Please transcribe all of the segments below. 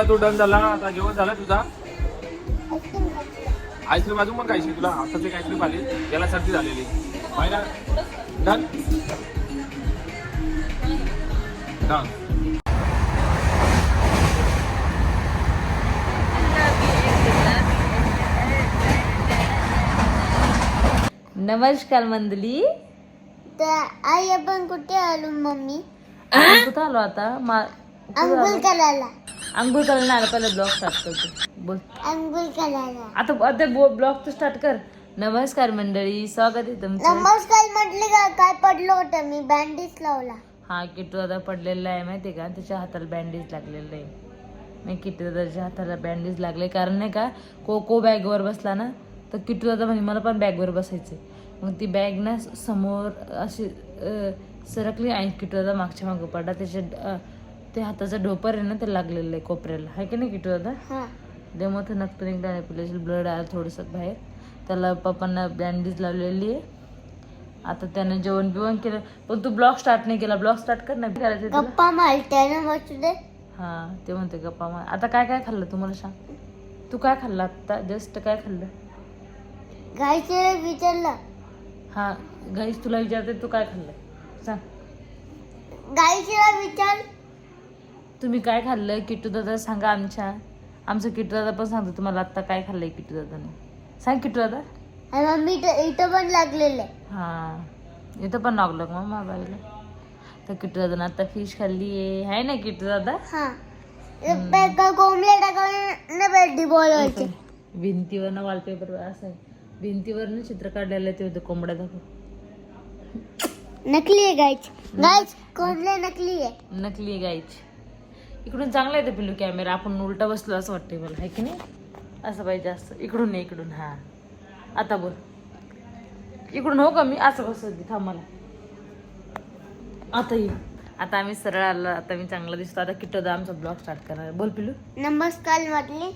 तुझा तो डन झाला आता जेवण झालं तुझा? आईस्क्रीम अजून पण खायची तुला? आताच एक आईस्क्रीम आली. याला सर्दी झालेली. पाहिला डन डन नमस्कार मंडळी तर आई आपण कुठे आलो मम्मी? आपण कुठं आलो आता? मा अंघोळ करायला. आंघोळ करायला नाही आलं पहिलं ब्लॉग स्टार्ट करतो. बोल. अंघोळ करायला. आता आता ब्लॉग तर स्टार्ट कर. नमस्कार मंडळी स्वागत आहे तुमचं. नमस्कार म्हटले का काय पडलं होतं? मी बँडेज लावला. हा किट्टू दादा पडलेला आहे माहितीये का? त्याच्या हाताला बँडेज लागलेलं आहे. नाही किट्टू दादाच्या हाताला बँडेज लागले कारण नाही का कोको बॅगवर बसला ना तर किट्टू दादा म्हणजे मला पण बॅगवर बसायचे मग ती बॅग ना समोर अशी अं, सरकली आणि किट्टू दादा मागच्या मागं पडला. त्याच्या ते हाताचं ढोपर आहे ना ते लागलेलं आहे कोपऱ्याला. आहे की नाही किट्टू दादा? हा. लय मोठं निघालं पिल्याचे ब्लड आलं थोडंसं बाहेर. त्याला पप्पांना बँडेज लावलेली आहे. आता त्यानं जेवण बिवण केलं. पण तू ब्लॉग स्टार्ट नाही केला. ब्लॉग स्टार्ट कर नाही करायचं? गप्पा मारते ना हा ते म्हणते गप्पा मार. आता काय काय खाल्लं तुम्हाला सांग. तू काय खाल्लं आता जस्ट काय खाल्लं? घायचे विचारलं. हा गाईस तुला विचारते तू काय खाल्लं? सांग. गायचीला विचार. तुम्ही काय खाल्लं किट्टू दादा सांगा आमच्या. आमचं किट्टू दादा पण सांगतो तुम्हाला आत्ता काय खाल्लंय किट्टू दादाने सांग किट्टू दादा आणि मम्मी इथं इथं पण लागलेलं आहे. हा. इथं पण लागलं मग माझ्या बाईला तर किट्टू दादा आता फिश खाल्ली आहे. हाय ना किट्टू दादा हा कोंबड्या टाकावं ना बॅटी बोलवायचे. भिंतीवरनं वॉलपेपर असं आहे. भिंतीवरनं चित्र काढलेलं आहे ते होतं कोंबड्या दाखव. नकली आहे गायची गायच कोंबड्या नकली आहे. नकली गायची इकडून चांगला येतं पिल्लू कॅमेरा आपण उलटा बसलो असं वाटतंय मला. आहे की नाही? असं पाहिजे असं. इकडून नाही इकडून. हा. आता बोल. इकडून हो का मी? असं बसत थांब मला. आता ये. आता आम्ही सरळ आलो. आता मी चांगला दिसतो. आता किट्टोदा आमचा ब्लॉग स्टार्ट करणार. बोल पिल्लू. नमस्कार म्हटले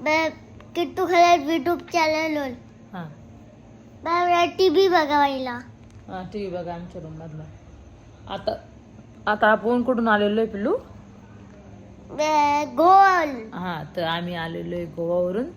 ब- किट्टू खरं युट्यूब चॅनल हां. टी व्ही बघायला. हां टी व्ही बघा आमच्या रूममधला आता आता आपण कुठून आलेलो आहे पिल्लू? गोल. हां तर आम्ही आलेलो आहे गोवावरून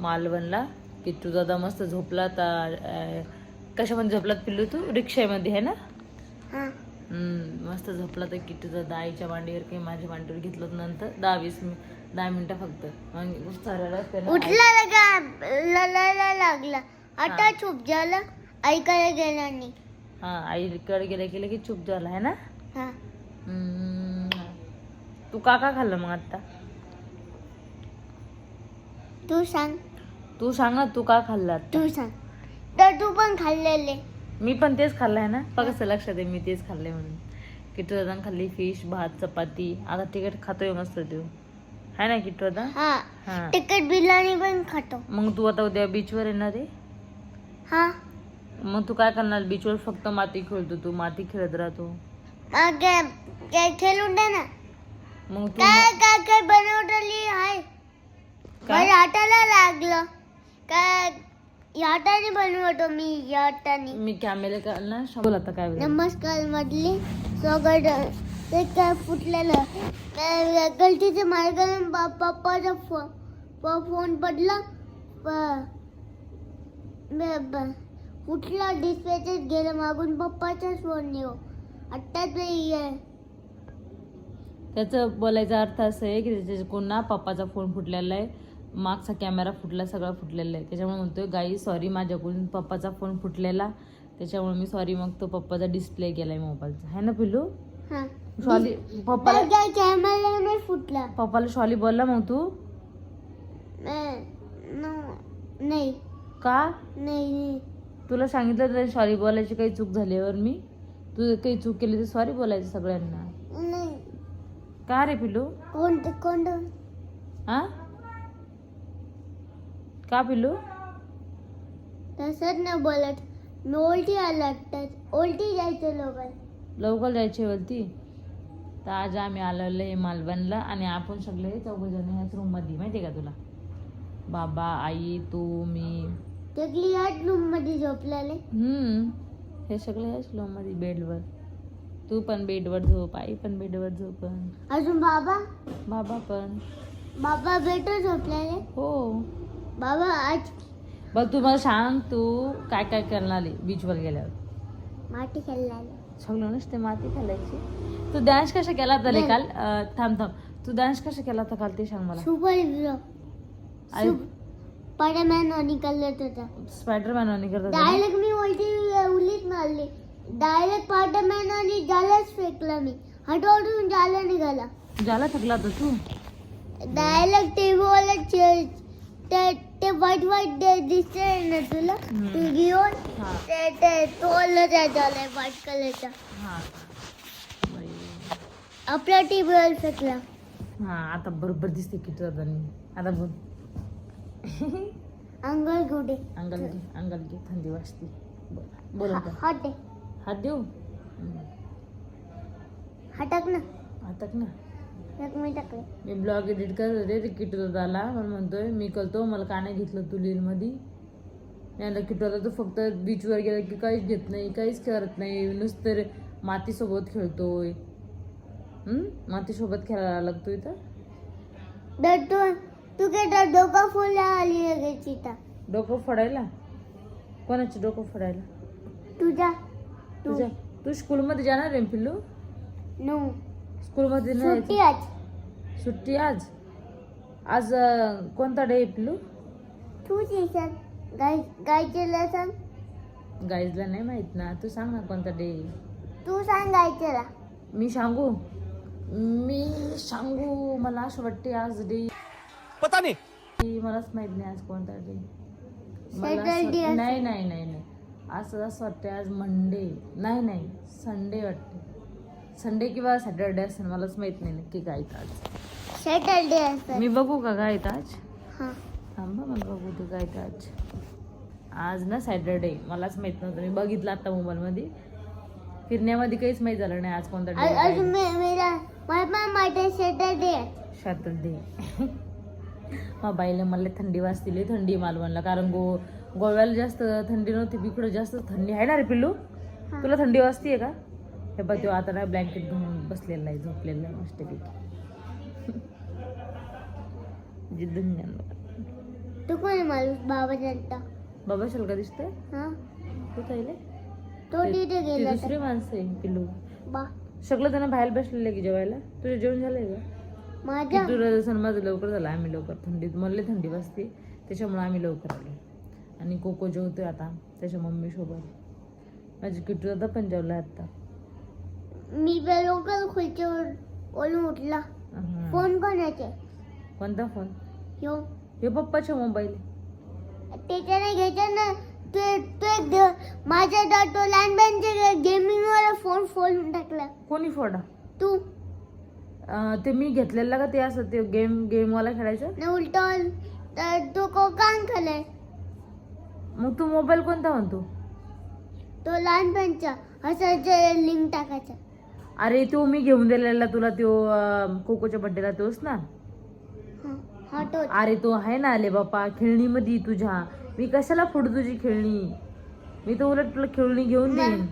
मालवणला. किट्टू दादा मस्त झोपला तर कशामध्ये झोपलात पिल्लू तू? रिक्षामध्ये आहे ना? हा. मस्त झोपला तर किट्टू दादा. आईच्या मांडीवर काही माझ्या मांडीवर घेतलं नंतर दहा वीस मिनिट दहा मिनिटं फक्त. मग उठला लागला. आता चुप झालं. ऐकायला गेला नाही. हां आईकडे गेल्या गेलं की चूप झाला आहे ना? तू का का खाल्लं मग आता तू सांग. तू सांग ना तू का खाल्लं तू सांग. तर तू पण खाल्लेले. मी पण तेच खाल्लंय ना. बघ कसं लक्षात आहे मी तेच खाल्लंय म्हणून. किट्टू दादा खाल्ली फिश भात चपाती. आता तिकट खातोय मस्त तू. आहे ना किट्टू दादा हा. हा. तिकट बिर्याणी पण खातो. मग तू आता उद्या बीचवर येणार आहे? हा. मग तू काय करणार? बीचवर फक्त माती खेळतो तू. माती खेळत राहतो. खेळून दे ना मग तू काय काय काय बनवलेली आहे? काय? माझ्या हाताला लागलं. काय या हाताने बनवतो मी या हाताने मी कॅमेरा का ना बोल आता काय. नमस्कार मधली स्वागत ते काय फुटलेलं? काय गलतीचे मार्गाने पप्पाचा फो प- फोन पडला? प- ब- ब- फुटला डिस्प्लेच गेलं मागून पप्पाचाच फोन येऊ. त्याचं बोलायचा अर्थ असं आहे की त्याच्या कोण ना पप्पाचा फोन फुटलेला आहे. मागचा कॅमेरा फुटला सगळा फुटलेला आहे. त्याच्यामुळे म्हणतोय गाई सॉरी माझ्याकडून पप्पाचा फोन फुटलेला. त्याच्यामुळे मी सॉरी मग तो पप्पाचा डिस्प्ले गेलाय मोबाईलचा. आहे ना पिल्लू? हा. शॉली पप्पाला कॅमेरा नाही फुटला. पप्पाला शॉली बोलला मग तू? नाही. का? नाही. तुला सांगितलं तर सॉरी बोलायची काही चूक झाल्यावर मी? तू काही चूक केली तर सॉरी बोलायचं सगळ्यांना. नाही. का रे पिल्लू? कोणतं कोणतं? हा का पिल्लू? तसंच नाही बोलत. मी उलटी तर उलटी जायचं लोक लवकर जायची वरती? तर आज आम्ही आलेलो आहे मालवणला आणि आपण सगळे चौघजण ह्याच रूममध्ये माहिती आहे का तुला? बाबा आई तू मी. रूममध्ये झोपलेले. हम्म. हे सगळे ह्याच रूममध्ये बेडवर. तू पण बेडवर झोप आई पण बेडवर झोपन. अजून बाबा? बाबा पण. बाबा भेटू झोपलेले? हो. बाबा आज बघ तू मला सांग तू काय काय करणार आहे बीचवर गेल्यावर? माती खेळला सगळं नसते माती खालायची तू डान्स कसा केला होता काल? थांब थांब. तू डान्स कसा केला होता काल ते सांग मला. Super hero. स्पायडरमॅन निकलत होता स्पायडरमॅन आणि करत होता ना? डायरेक्ट मी उलटी उलीच मारली. डायरेक्ट स्पायडरमॅन आणि जालच फेकला मी. हटवून जाला निघाला. झाला थकला होता तू? डायरेक्ट टीव्हीवाला ते ते वाईट वाईट दिसते ना तुला? हम्म. ते घेऊन हा. ते ते तोडलं त्या झालंय व्हाईट कलरचा हा. आपल्या टीव्हीवर फेकला. हा आता बरोबर दिसते किती आता आता बोल अंगल घोडे अंगाल घे अंगाल घे थंडी वाजते बोल आता. हटे हात देऊ. हटक ना. हातात ना. एक मी टाकले मी ब्लॉग एडिट करत होते ते किटू दादाला. मला म्हणतोय मी करतो मला का नाही घेतलं तू मध्ये नाही किटू दादा तू फक्त बीचवर गेला की काहीच घेत नाही काहीच करत नाही. नुसतं मातीसोबत खेळतोय? मातीसोबत खेळायला लागतोय तर? तर तू तू काय डोका फुला आली लगेच इथं डोकं फोडायला? कोणाचं डोकं फोडायला? तुझा तू. तुझ्या. तू स्कूलमध्ये जाणार आहे पिल्लू? नो. स्कूलमध्ये नाही सुट्टी जायचं? आज. सुट्टी आज? आज अं, कोणता डे आहे पिल्लू? तू सांग गाय गायचेला सांग गाईजला नाही माहीत ना. तू सांग ना कोणता डे तू सांग गायचेला. मी सांगू? मी सांगू. मला असं वाटते आज डे पता नहीं मलाच माहीत नाही आज कोणता डे Saturday असेल. नाही नाही नाही नाही. असं असं वाटते आज मंडे नाही नाही. संडे वाटते. संडे किंवा सॅटरडे असेल मलाच माहीत नाही नक्की काय आहे आज सॅटरडे मी बघू का काय आहे आज? हां. थांबा मला बघू तू काय आहे आज. आज ना सॅटरडे मलाच माहीत नव्हतं. मी बघितलं आता मोबाईलमध्ये. फिरण्यामध्ये काहीच माहीत झालं नाही आज कोणता अ- अजून डे मे- मला पण माहिती सॅटरडे सॅटरडे मग बाईला मला थंडी वाजते लई थंडी मालवणला. कारण गो गोव्याला जास्त थंडी नव्हती इकडं जास्त थंडी आहे ना रे पिल्लू? हा. तुला थंडी वाजते का? हे बघ तो आता ना ब्लँकेट घेऊन बसलेला आहे झोपलेला आहे मस्तपैकी. बघा. तू कोण माणूस बाबा जनता बाबा शलका दिसतोय? हा. तू खायले तो तिथे ती गेला दुसरी माणसं आहे पिल्लू. बा. सगळं त्यांना बाहेर बसलेलं की जेवायला? तुझं जेवण झालंय का? माझा किटूला सण माझं लवकर झालं आम्ही लवकर थंडीत मला थंडी वाजते त्याच्यामुळे आम्ही लवकर आलो. आणि कोको जेवतोय आता त्याच्या मम्मीसोबत. माझी किटू आता पंजाबला आहे आता. मी लोकल खुर्चीवर ओलून उठला. फोन कोणाचे? कोणता फोन? यो. हे पप्पाचा मोबाईल त्याच्याने घ्यायचा ना. ते ते माझ्या दा- तो लहानपणचे गेमिंग वाला फोन फोडून टाकला. कोणी फोडा? तू. ते मी घेतलेलं का ते असं ते गेम गेमवाला खेळायचं? न उलट तर तू को कान खालाय मग तू मोबाईल कोणता म्हणतो? तो लहानपणचा असं जे लिंक टाकायचा. अरे तो मी घेऊन दिलेला तुला तो कोकोच्या बड्डेला तोच ना? हा तो अरे तो आहे ना आले बापा खेळणीमध्ये तुझ्या. मी कशाला फोडू तुझी खेळणी? मी तर उलट तुला खेळणी घेऊन देईन.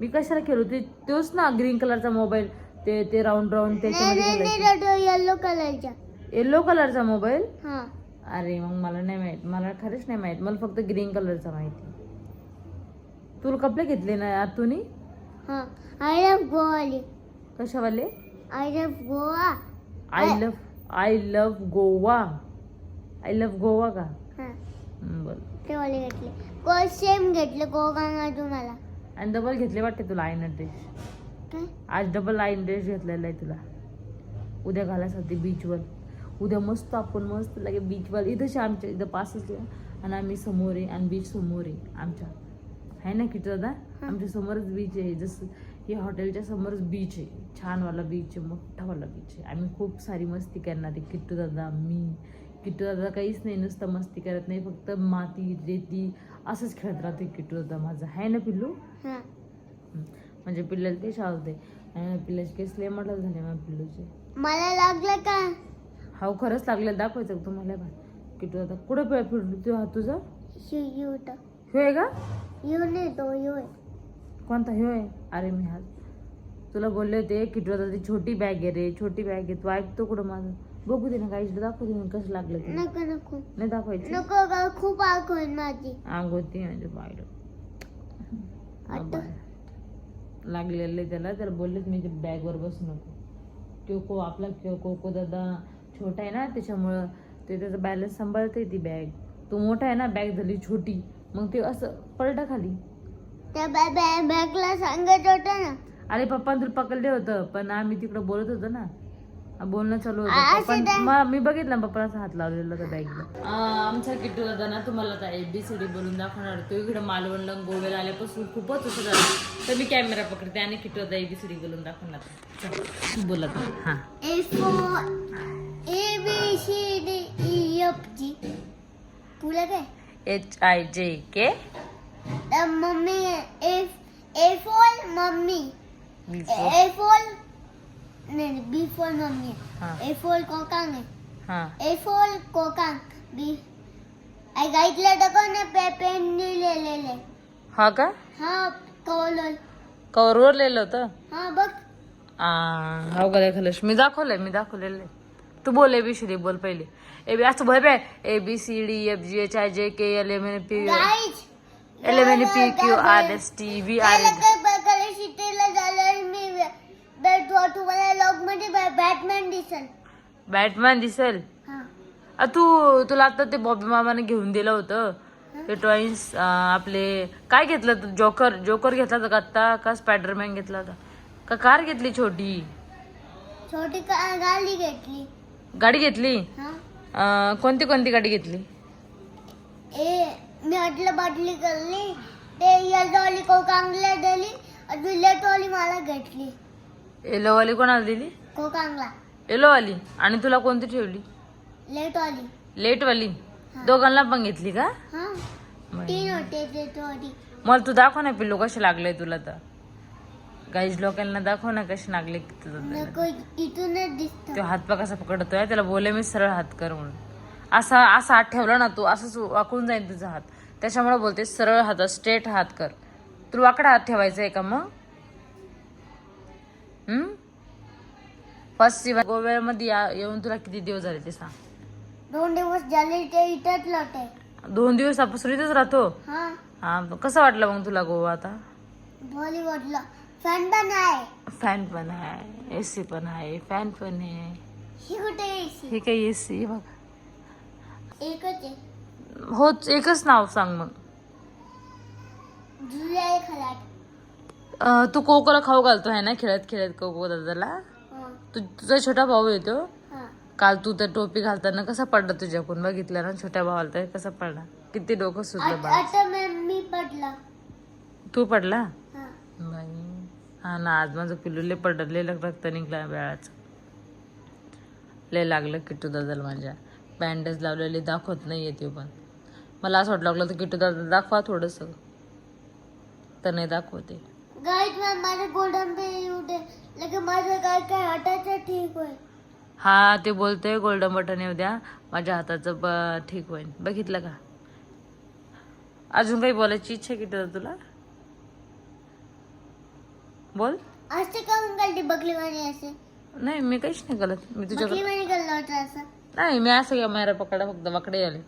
मी कशाला खेळू? ते तोच ना ग्रीन कलरचा मोबाईल ते ते राऊंड राऊंड त्याच्यामध्ये येलो कलरचा येलो कलरचा मोबाईल अरे मग मला नाही माहीत. मला खरंच नाही माहीत. मला फक्त ग्रीन कलरचा माहिती. तुला कपडे घेतले ना आतुनी? हा. आय लव्ह गोवाली कशावाले? I love Goa I love I love Goa I love Goa का? बरं ते वाले घेतले. सेम घेतले गोगांना तुम्हाला आणि डबल घेतले वाटते तुला आयन ड्रेस आज डबल आयन ड्रेस घेतलेला आहे तुला. उद्या घालायसाठी बीचवर उद्या मस्त आपण मस्त लगे बीचवर इथंच आहे आमच्या इथं पासच आहे आणि आम्ही समोर आहे आणि बीच समोर आहे आमच्या. आहे ना किती दादा? आमच्या समोरच बीच आहे. जसं हे हॉटेलच्या समोरच बीच आहे. छानवाला बीच आहे. मोठावाला बीच आहे. आम्ही खूप सारी मस्ती करणार आहे. किट्टू दादा मी. किट्टू दादा काहीच नाही. नुसतं मस्ती करत नाही. फक्त माती रेती असंच खेळत राहते किट्टू दादा माझा आहे ना पिल्लू. म्हणजे पिल्ल्याला केस आवडते आणि पिल्ल्याचे केस लय मोठा झाले मग पिल्लूचे. मला लागलं का? हाव खरंच लागले. दाखवायचं का तुम्हाला बा किटू आता कुठं पे फिरलो? तू हा तुझा ह्यो आहे का? येऊ नाही तो येऊ कोणता? ह्यो आहे अरे मी हा तुला बोलले होते की तुला ती छोटी बॅग आहे रे. छोटी बॅग आहे. तू ऐकतो कुठं माझं? बघू दे ना काही दाखवू दे ना कसं लागलं ते. नको नको. नाही दाखवायचं? नको ग खूप होईल माझी. आग होती म्हणजे पाहिलं लागलेलं आहे त्याला त्याला बोललेच मी बॅगवर बसू नको. कोको आपला कोको दादा छोटा आहे ना त्याच्यामुळं ते त्याचा बॅलन्स सांभाळते ती बॅग तो मोठा आहे ना बॅग झाली छोटी. मग ते असं पलटा खाली. त्या बॅगला सांगत होतं ना. अरे पप्पा तुला पकडले होतं पण आम्ही तिकडं बोलत होतो ना. बोलणं चालू होतं. पण? म- बघितलं पप्पाला असा हात लावलेला होता बॅगला. आमचा किट्टू दादा ना तुम्हाला आता एबीसीडी बोलून दाखवणार. तो इकडे मालवणला गोव्याला आल्यापासून खूपच असं झालं तर मी कॅमेरा पकडते आणि किट्टू दादा एबीसीडी बोलून दाखवणार. चल, बोलत हा. A for A B C D E F G पुढे काय? H I J K mummy A A for mummy. A for नाही बी फॉर मम्मी हा ए फॉर कोकांग आहे हा ए फॉर कोकांग बी आई गाईतलं टाकून पे पेन लिहिलेले हा का हा कवलं कवरवर लिहिलं होतं हा बघ आ, हो का दाखवलंस मी दाखवलंय मी दाखवलेलं आहे तू बोल एबीसीडी बोल पहिले ए बी असं भय A B C D F G H I J K L M N P guys L M N P Q R S T V R त्याला बघायला शिटेला झालं मी भेटतो तुम्हाला लॉगमध्ये बॅटमॅन दिसल. बॅटमॅन दिसेल? हा. तू तुला आता ते बॉबी मामाने घेऊन दिलं होतं. ते टॉईन्स आपले काय घेतलं तू जोकर जोकर घेतला होता का आत्ता? का स्पायडरमॅन घेतला होता? का कार घेतली छोटी? छोटी का- गाडी घेतली. गाडी घेतली? हा. अं, कोणती कोणती गाडी घेतली? ए मी अटलं बाटली करली ते यलवाली कोकांगला दिली. अजून लेटवाली मला घेतली. येलोवाली कोणाला दिली? कोकांगला येलोवाली आणि तुला कोणती ठेवली? लेटवाली लेटवाली दोघांना पण घेतली का? हा. तीन होते मला तू दाखव ना पिल्लू कसे लागले तुला तर. गाईज लोकांना दाखव ना कसे लागले तुला नको इथूनच दिसत. तो हातपा कसा पकडतोय त्याला बोले मी सरळ हात कर म्हणून. असा असा हात ठेवला ना तू असंच वाकून जाईल तुझा हात. त्याच्यामुळे बोलते सरळ हात स्ट्रेट हात कर. तुला वाकडा हात ठेवायचा आहे का मग? फर्स्ट गोव्यामध्ये या- येऊन तुला किती दिवस झाले ते सांग. दोन दिवस झाले ते इथंच लोटे दोन दिवसापासून इथेच राहतो? हा. हा कसं वाटलं मग तुला गोवा आता? बॉलिवूडला फॅन पण आहे. फॅन पण आहे एसी पण आहे फॅन पण आहे. ही कुठे यायची हे काही एसी बघ. एकच आहे. होच एकच नाव सांग मग. जुलै खलाट अं, तू कोकोला खाऊ घालतो आहे ना? खेळत खेळत कोको दादाला? हा तुझा छोटा भाऊ येतो काल तू तर टोपी घालताना कसा पडला तुझ्याकडून? बघितलं ना छोट्या भावाला तर कसा पडला. किती डोकं सुचलं मी मी पडला. तू पडला? हा. बाई हा ना आज माझं पिल्लू लय पडलं लय रक्त निघला वेळाचं लय लागलं किट्टू दादाला माझ्या. बँडेज लावलेले दाखवत नाही ते पण. मला असं वाटलं लागलं तर किट्टू दादा दाखवा थोडंसं. तर नाही दाखवते. मॅम माझं गोल्डन येऊ दे लगे माझं काय काय हटायचं ठीक होईल. हा ते बोलतोय गोल्डन बटन येऊ द्या. माझ्या हाताचं ब ठीक होईल. बघितलं का? अजून काही बोलायची इच्छा आहे किती तुला? बोल. असं का गलती बकली म्हणे असे नाही मी काहीच नाही करत. मी तुझ्याकडे बकली होता असं. नाही मी असं घ्या मायरा पकडा फक्त वाकडे आले.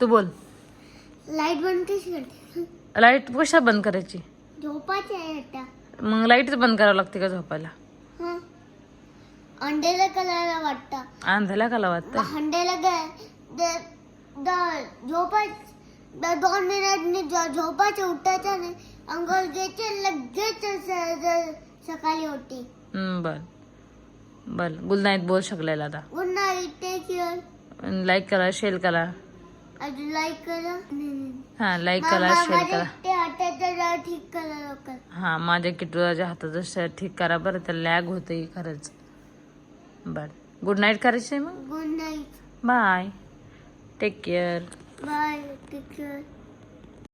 तू बोल. लाइट बंद कशी करते? लाइट कशा बंद करायची? झोपायचे आहे आता. मग लाईटच बंद करावं लागते का झोपायला? हा. अंड्याला कलरला वाटतं. अंधाला का वाटतं? हंड्याला झोपाय दोन मिनिट झोपायचे उठायचं नाही अंघोळ घ्यायचे लगेच स- स- सकाळी होते हम्म, बर. बर. गुड नाईट बोल शकलेला आता. गुड नाईट टेक लाईक करा शेअर करा. अजून लाईक करा. हा लाईक करा शेअर करा. ते हाताचं जरा ठीक करा लवकर. हा माझ्या किटूच्या हाताचं श- ठीक करा बरं तर लॅग होते खरंच. बर. गुड नाईट करायची मग good night bye take care bye take care